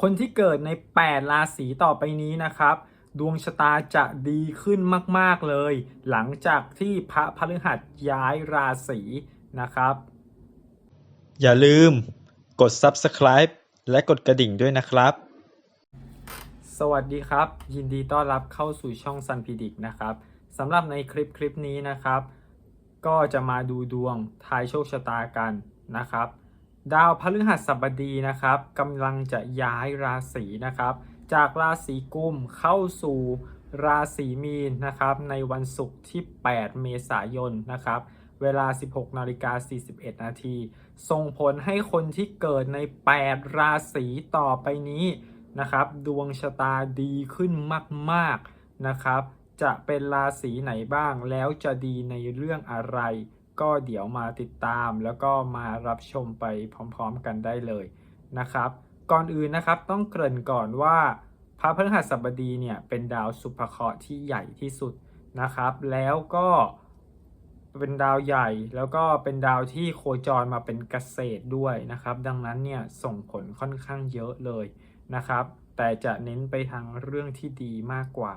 คนที่เกิดใน 8 ราศีต่อไปนี้นะครับ ดวงชะตาจะดีขึ้นมาก ๆ เลย หลังจากที่พระพฤหัสย้ายราศีนะครับ อย่าลืมกด subscribe และกดกระดิ่งด้วยนะครับ สวัสดีครับ ยินดีต้อนรับเข้าสู่ช่องซันพีดิกนะครับสำหรับในคลิปคลิปนี้นะครับ ก็จะมาดูดวงทายโชคชะตากันนะครับ ดาวพฤหัสบดีนะครับกำลังจะย้ายราศีนะครับ จากราศีกุมเข้าสู่ราศีมีนนะครับ ในวันศุกร์ที่ 8 เมษายนนะครับ เวลา 16นาฬิกา41 นาที ส่งผลให้คนที่เกิดใน 8 ราศีต่อไปนี้นะครับ ดวงชะตาดีขึ้นมาก ๆนะครับ จะเป็นราศีไหนบ้างแล้วจะดีในเรื่องอะไร ก็เดี๋ยวมาติดตามแล้วก็มารับชมไปพร้อมๆกันได้เลยนะครับ ก่อนอื่นนะครับต้องเกริ่นก่อนว่า พระพฤหัสบดีเนี่ยเป็นดาวสุภเคราะห์ที่ใหญ่ที่สุดนะครับ แล้วก็เป็นดาวใหญ่แล้วก็เป็นดาวที่โคจรมาเป็นเกษตรด้วยนะครับ ดังนั้นเนี่ยส่งผลค่อนข้างเยอะเลยนะครับ แต่จะเน้นไปทางเรื่องที่ดีมากกว่า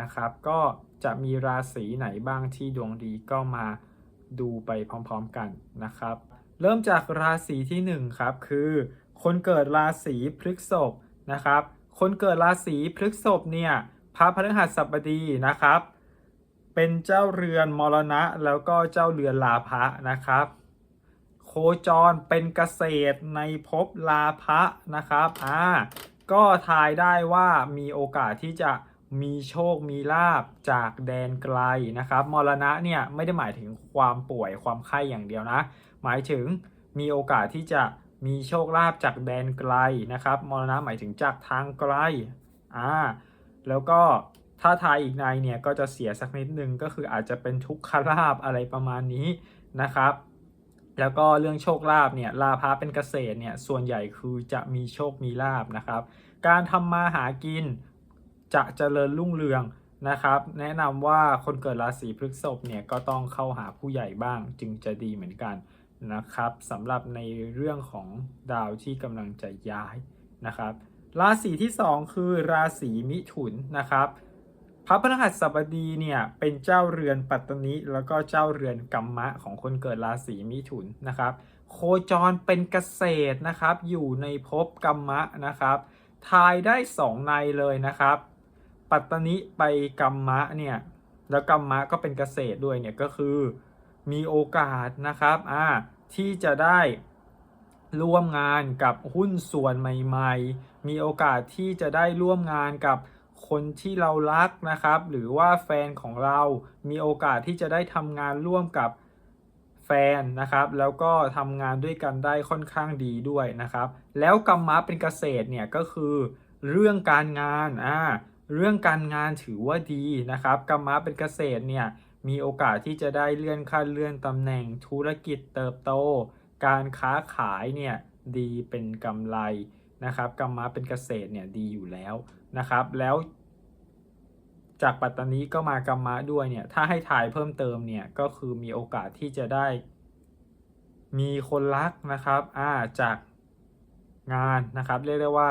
นะครับ ก็จะมีราศีไหนบ้างที่ดวงดีก็มา ดูไปพร้อมๆกันนะครับ เริ่มจากราศีที่หนึ่งครับ คือคนเกิดราศีพฤษภนะครับ คนเกิดราศีพฤษภเนี่ยพระพฤหัสบดีนะครับ เป็นเจ้าเรือนมรณะแล้วก็เจ้าเรือนลาภะนะครับ โคจรเป็นเกษตรในภพลาภะนะครับอ่าก็ทายได้ว่ามีโอกาสที่จะ มีโชคมีลาบจากแดนไกลนะครับ มรณะเนี่ยไม่ได้หมายถึงความป่วยความไข้อย่างเดียวนะ หมายถึงมีโอกาสที่จะมีโชคลาภจากแดนไกลนะครับ มรณะหมายถึงจากทางไกลอ่าแล้วก็ถ้าทายอีกในเนี่ยก็จะเสียสักนิดนึงก็คืออาจจะเป็นทุกขลาบอะไรประมาณนี้นะครับ แล้วก็เรื่องโชคลาภเนี่ยลาภะเป็นเกษตรเนี่ยส่วนใหญ่คือจะมีโชคมีลาบนะครับ การทำมาหากิน จะเจริญรุ่งเรืองนะครับ แนะนำว่าคนเกิดราศีพฤษภเนี่ยก็ต้องเข้าหาผู้ใหญ่บ้างจึงจะดีเหมือนกันนะครับสำหรับในเรื่องของดาวที่กำลังจะย้ายนะครับ ราศีที่ 2 คือราศีมิถุนนะครับพระพฤหัสบดีเนี่ยเป็นเจ้าเรือนปัตตนิแล้วก็เจ้าเรือนกัมมะของคนเกิดราศีมิถุนนะครับ โคจรเป็นเกษตรนะครับ อยู่ในภพกัมมะนะครับ ทายได้ 2 ในเลยนะครับ ปัตตนิไปกัมมะเนี่ยแล้วกัมมะก็เป็นเกษตรด้วยเนี่ยก็คือมีโอกาสนะครับอ่าที่จะได้ร่วมงานกับหุ้นส่วนใหม่ๆ มีโอกาสที่จะได้ร่วมงานกับคนที่เรารักนะครับ หรือว่าแฟนของเรา มีโอกาสที่จะได้ทำงานร่วมกับแฟนนะครับ แล้วก็ทำงานด้วยกันได้ค่อนข้างดีด้วยนะครับ แล้วกรรมะเป็นเกษตรเนี่ยก็คือเรื่องการงานอ่า เรื่องการงานถือว่าดีนะครับกรรมะเป็นเกษตรเนี่ยมีโอกาสที่จะได้เลื่อนขั้นเลื่อนตำแหน่งธุรกิจเติบโต การค้าขายเนี่ยดีเป็นกำไรนะครับกรรมะเป็นเกษตรเนี่ยดีอยู่แล้วนะครับ แล้วจากปัตตานีก็มากรรมะด้วยเนี่ยถ้าให้ถ่ายเพิ่มเติมเนี่ยก็คือมีโอกาสที่จะได้ มีคนรักนะครับอ่าจากงานนะครับ เรียกได้ว่า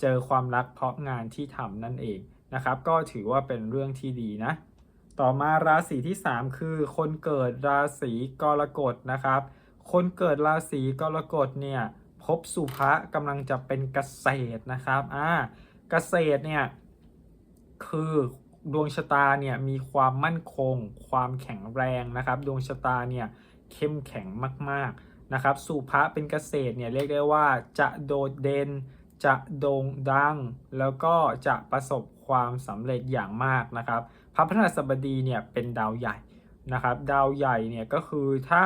เจอความรักเพราะงานที่ทำนั่นเอง นะครับ ก็ถือว่าเป็นเรื่องที่ดีนะ ต่อมาราศีที่ 3 คือ คนเกิดราศีกรกฎนะครับ คนเกิดราศีกรกฎเนี่ยพบสุภะกำลังจะเป็นเกษตรนะครับอ่าเกษตรเนี่ยคือดวงชะตาเนี่ยมีความมั่นคง ความแข็งแรงนะครับ ดวงชะตาเนี่ยเข้มแข็งมากๆนะครับสุภะเป็นเกษตรเนี่ยเรียกได้ว่าจะโดดเด่น จะโด่งดัง แล้วก็จะประสบความสำเร็จอย่างมากนะครับพระพฤหัสบดีเนี่ยเป็นดาวใหญ่นะครับ ดาวใหญ่เนี่ยก็คือถ้า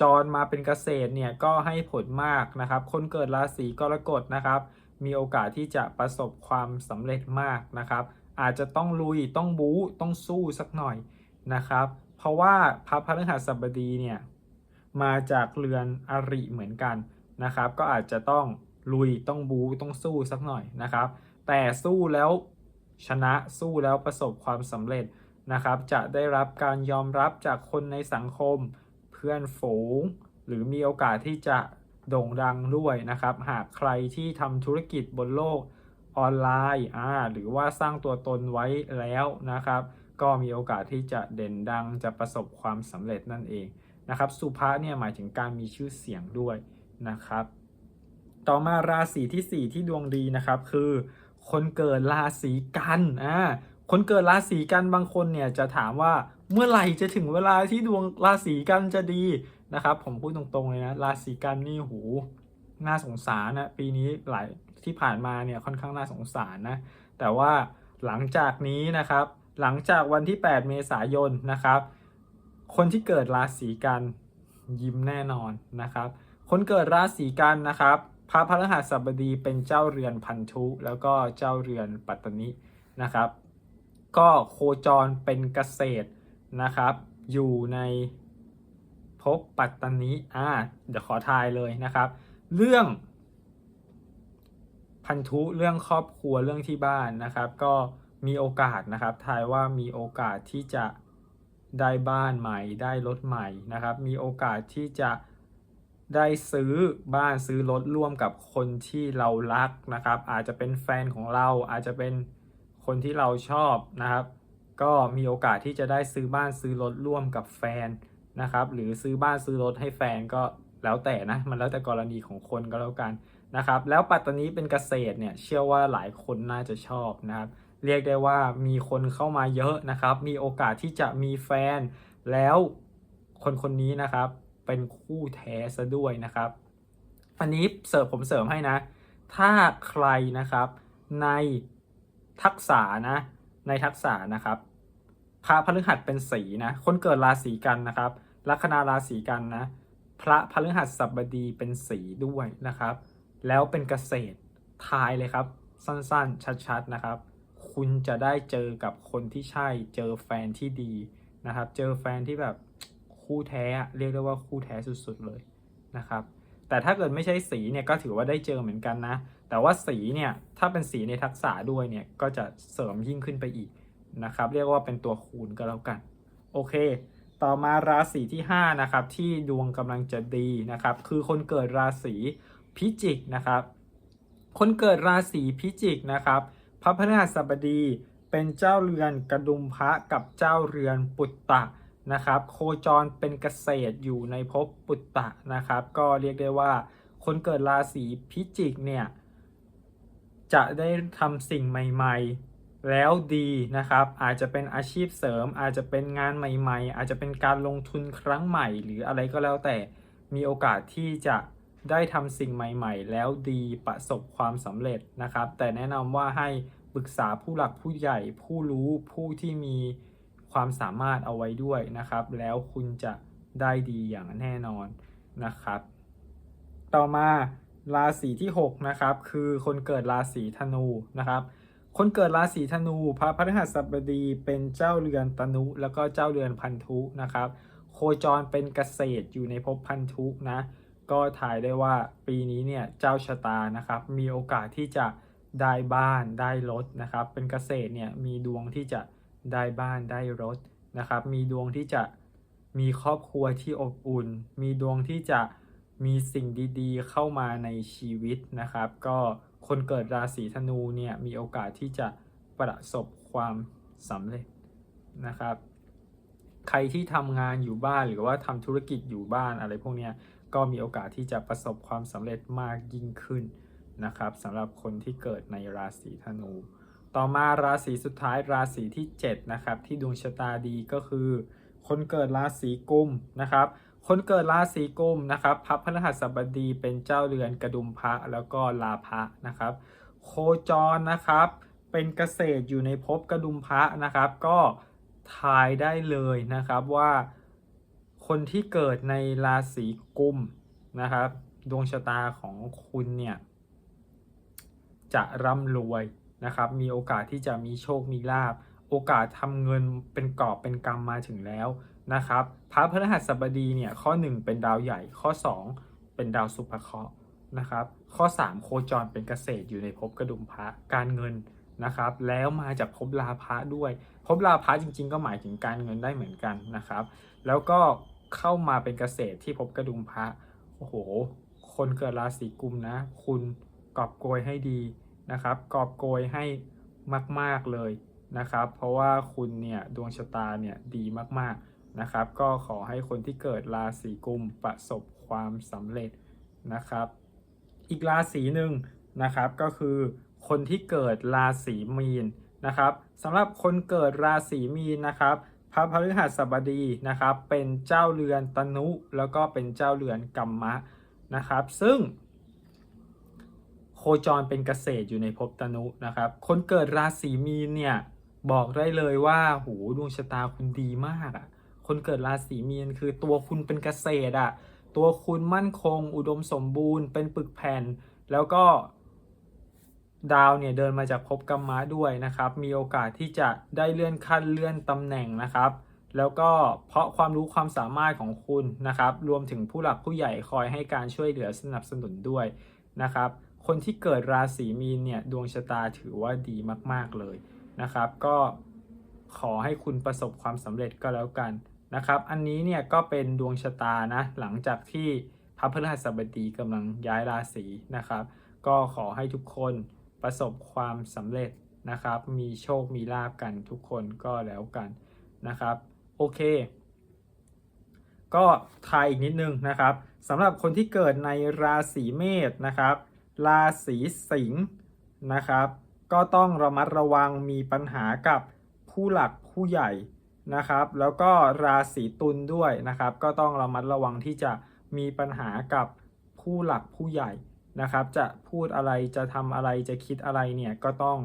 จรมาเป็นเกษตรเนี่ยก็ให้ผลมากนะครับ คนเกิดราศีกรกฎนะครับ มีโอกาสที่จะประสบความสำเร็จมากนะครับ อาจจะต้องลุยต้องบู๊ต้องสู้สักหน่อยนะครับ เพราะว่าพระพฤหัสบดีเนี่ยมาจากเรือนอริเหมือนกันนะครับ ก็อาจจะต้อง ลุยต้องบู๊ต้องสู้สักหน่อยนะครับ แต่สู้แล้วชนะสู้แล้วประสบความสำเร็จนะครับ จะได้รับการยอมรับจากคนในสังคม เพื่อนฝูง หรือมีโอกาสที่จะโด่งดังด้วยนะครับ หากใครที่ทำธุรกิจบนโลกออนไลน์อ่าหรือว่าสร้างตัวตนไว้แล้วนะครับ ก็มีโอกาสที่จะเด่นดังจะประสบความสำเร็จนั่นเองนะครับ สุภาเนี่ยหมายถึงการมีชื่อเสียงด้วยนะครับ ต่อมาราศีที่ 4 ที่ดวงดีนะครับ คือ คนเกิดราศีกันอ่าคนเกิดราศีกันบางคนเนี่ยจะถามว่าเมื่อไหร่จะถึงเวลาที่ดวงราศีกันจะดีนะครับ ผมพูดตรงๆเลยนะราศีกันนี่หูน่าสงสารนะปีนี้หลายที่ผ่านมาเนี่ยค่อนข้างน่าสงสารนะแต่ว่าหลังจากนี้นะครับ หลังจากวันที่ 8 เมษายนนะครับ คนที่เกิดราศีกันยิ้มแน่นอนนะครับ คนเกิดราศีกันนะครับ พระพฤหัสบดีเป็นเจ้าเรือนพันธุ แล้วก็เจ้าเรือนปัตตนินะครับ ก็โคจรเป็นเกษตรนะครับ อยู่ในภพปัตตนิอ่าเดี๋ยวขอทายเลยนะครับ เรื่องพันธุเรื่องครอบครัวเรื่องที่บ้านนะครับ ก็มีโอกาสนะครับทายว่ามีโอกาสที่จะได้บ้านใหม่ ได้รถใหม่นะครับ มีโอกาสที่จะ ได้ซื้อบ้านซื้อรถร่วมกับคนที่เรารักนะครับ อาจจะเป็นแฟนของเราอาจจะเป็นคนที่เราชอบนะครับ ก็มีโอกาสที่จะได้ซื้อบ้านซื้อรถร่วมกับแฟนนะครับ หรือซื้อบ้านซื้อรถให้แฟนก็แล้วแต่นะมันแล้วแต่กรณีของคนก็แล้วกันนะครับ แล้วปัตตานีเป็นเกษตรเนี่ยเชื่อว่าหลายคนน่าจะชอบนะครับ เรียกได้ว่ามีคนเข้ามาเยอะนะครับ มีโอกาสที่จะมีแฟนแล้วคนคนนี้นะครับ เป็นคู่แท้ซะด้วยนะครับ อันนี้เสริมผมเสริมให้นะ ถ้าใครนะครับในทักษะนะ ในทักษะนะครับพระพฤหัสเป็นสีนะ คนเกิดราศีกันนะครับ ลัคนาราศีกันนะ พระพฤหัสบดีเป็นสีด้วยนะครับ แล้วเป็นเกษตรทายเลยครับ สั้นๆ ชัดๆนะครับ คุณจะได้เจอกับคนที่ใช่ เจอแฟนที่ดีนะครับ เจอแฟนที่แบบ คู่แท้เรียกได้ว่าคู่แท้สุดๆเลยนะครับ แต่ถ้าเกิดไม่ใช่สีเนี่ยก็ถือว่าได้เจอเหมือนกันนะ แต่ว่าสีเนี่ยถ้าเป็นสีในทักษะด้วยเนี่ยก็จะเสริมยิ่งขึ้นไปอีกนะครับ เรียกว่าเป็นตัวคูณก็แล้วกัน โอเค ต่อมาราศีที่5นะครับที่ดวงกำลังจะดีนะครับ คือคนเกิดราศีพิจิกนะครับ คนเกิดราศีพิจิกนะครับพระพฤหัสบดีเป็นเจ้าเรือนกระดุมพระกับเจ้าเรือนปุตตะ นะครับ โคจรเป็นเกษตรอยู่ในภพปุตตะนะครับ ก็เรียกได้ว่า คนเกิดราศีพิจิกเนี่ย จะได้ทำสิ่งใหม่ ๆ แล้วดีนะครับ อาจจะเป็นอาชีพเสริม อาจจะเป็นงานใหม่ ๆ อาจจะเป็นการลงทุนครั้งใหม่ หรืออะไรก็แล้วแต่มีโอกาสที่จะได้ทำสิ่งใหม่ ๆ แล้วดีประสบความสำเร็จนะครับ แต่แนะนำว่าให้ปรึกษาผู้หลักผู้ใหญ่ผู้รู้ผู้ที่มี ความสามารถเอาไว้ด้วยนะครับ แล้วคุณจะได้ดีอย่างแน่นอนนะครับ ต่อมาราศีที่6นะครับคือคนเกิดราศีธนูนะครับ คนเกิดราศีธนู พระพฤหัสบดีเป็นเจ้าเรือนตนุ แล้วก็เจ้าเรือนพันธุนะครับ โคจรเป็นเกษตรอยู่ในภพพันธุนะก็ถ่ายได้ว่าปีนี้เนี่ยเจ้าชะตานะครับมีโอกาสที่จะได้บ้านได้รถนะครับ เป็นเกษตรเนี่ยมีดวงที่จะ ได้บ้านได้รถนะครับ มีดวงที่จะมีครอบครัวที่อบอุ่น มีดวงที่จะมีสิ่งดีๆ เข้ามาในชีวิตนะครับ ก็คนเกิดราศีธนูเนี่ยมีโอกาสที่จะประสบความสำเร็จนะครับ ใครที่ทำงานอยู่บ้านหรือว่าทำธุรกิจอยู่บ้านอะไรพวกนี้ก็มีโอกาสที่จะประสบความสำเร็จมากยิ่งขึ้นนะครับสำหรับคนที่เกิดในราศีธนู ต่อมาราศีสุดท้ายราศีที่ 7 นะครับ ที่ดวงชะตาดีก็คือ คนเกิดราศีกุมนะครับ คนเกิดราศีกุมนะครับพระพฤหัสบดีเป็นเจ้าเรือนกระดุมพระแล้วก็ลาภะนะครับ โคจรนะครับเป็นเกษตรอยู่ในภพกระดุมพระนะครับ ก็ทายได้เลยนะครับว่าคนที่เกิดในราศีกุมนะครับ ดวงชะตาของคุณเนี่ย จะร่ำรวย นะครับมีโอกาสที่จะมีโชคมีลาบ โอกาสทำเงินเป็นกอบเป็นกำมมาถึงแล้วนะครับพระพฤหัสบดีเนี่ยข้อ 1 เป็นดาวใหญ่ข้อ 2 เป็นดาวสุภเคราะห์นะครับข้อ 3 โคจรเป็นเกษตรอยู่ในภพกระดุมพระการเงินนะครับแล้วมาจากภพลาภะด้วยภพลาภะจริง ๆ ก็หมายถึงการเงินได้เหมือนกันนะครับ แล้วก็เข้ามาเป็นเกษตรที่ภพกระดุมพระโอ้โหคคนเกิดราศีกุมนะ คุณกอบโกยให้ดี นะครับกอบโกยให้มาก ๆเลยนะครับ เพราะว่าคุณเนี่ยดวงชะตาเนี่ยดีมากๆนะครับ ก็ขอให้คนที่เกิดราศีกุมประสบความสำเร็จนะครับ อีกราศีหนึ่งนะครับก็คือคนที่เกิดราศีมีนนะครับสำหรับคนเกิดราศีมีนนะครับพระพฤหัสบดีนะครับเป็นเจ้าเรือนตนุแล้วก็เป็นเจ้าเรือนกัมมะนะครับ ซึ่ง โคจรเป็นเกษตรอยู่ในภพตนุนะครับ คนเกิดราศีมีนเนี่ยบอกได้เลยว่าหูดวงชะตาคุณดีมากอะ่ะ คนเกิดราศีมีนคือตัวคุณเป็นเกษตรอะ่ะ ตัวคุณมั่นคง อุดมสมบูรณ์ เป็นปึกแผ่น แล้วก็ดาวเนี่ยเดินมาจากภพกรรมะด้วยนะครับ มีโอกาสที่จะได้เลื่อนขั้นเลื่อนตำแหน่งนะครับ แล้วก็เพราะความรู้ความสามารถของคุณนะครับ รวมถึงผู้หลักผู้ใหญ่คอยให้การช่วยเหลือสนับสนุนด้วยนะครับ คนที่เกิดราศีมีนเนี่ยดวงชะตาถือว่าดีมาก ๆเลยนะครับ ก็ขอให้คุณประสบความสำเร็จก็แล้วกันนะครับ อันนี้เนี่ยก็เป็นดวงชะตานะหลังจากที่พระพฤหัสบดีกำลังย้ายราศีนะครับ ก็ขอให้ทุกคนประสบความสำเร็จนะครับ มีโชคมีลาบกันทุกคนก็แล้วกันนะครับ โอเค ก็ทายอีกนิดนึงนะครับสำหรับคนที่เกิดในราศีเมษนะครับ ราศีสิงห์นะครับ ก็ต้องระมัดระวังมีปัญหากับผู้หลักผู้ใหญ่นะครับ แล้วก็ราศีตุลด้วยนะครับ ก็ต้องระมัดระวังที่จะมีปัญหากับผู้หลักผู้ใหญ่นะครับ จะพูดอะไรจะทำอะไรจะคิดอะไรเนี่ยก็ต้อง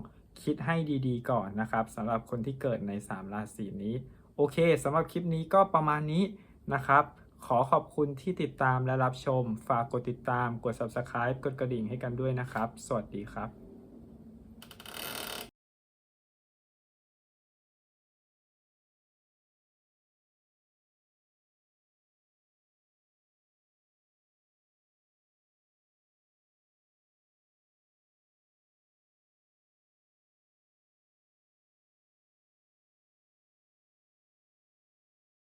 คิดให้ดีๆก่อนนะครับสำหรับคนที่เกิดใน 3 ราศีนี้ โอเคสำหรับคลิปนี้ก็ประมาณนี้นะครับ ขอขอบคุณที่ติดตามและรับชม ฝากกดติดตาม กด subscribe กดกระดิ่งให้กันด้วยนะครับ สวัสดีครับ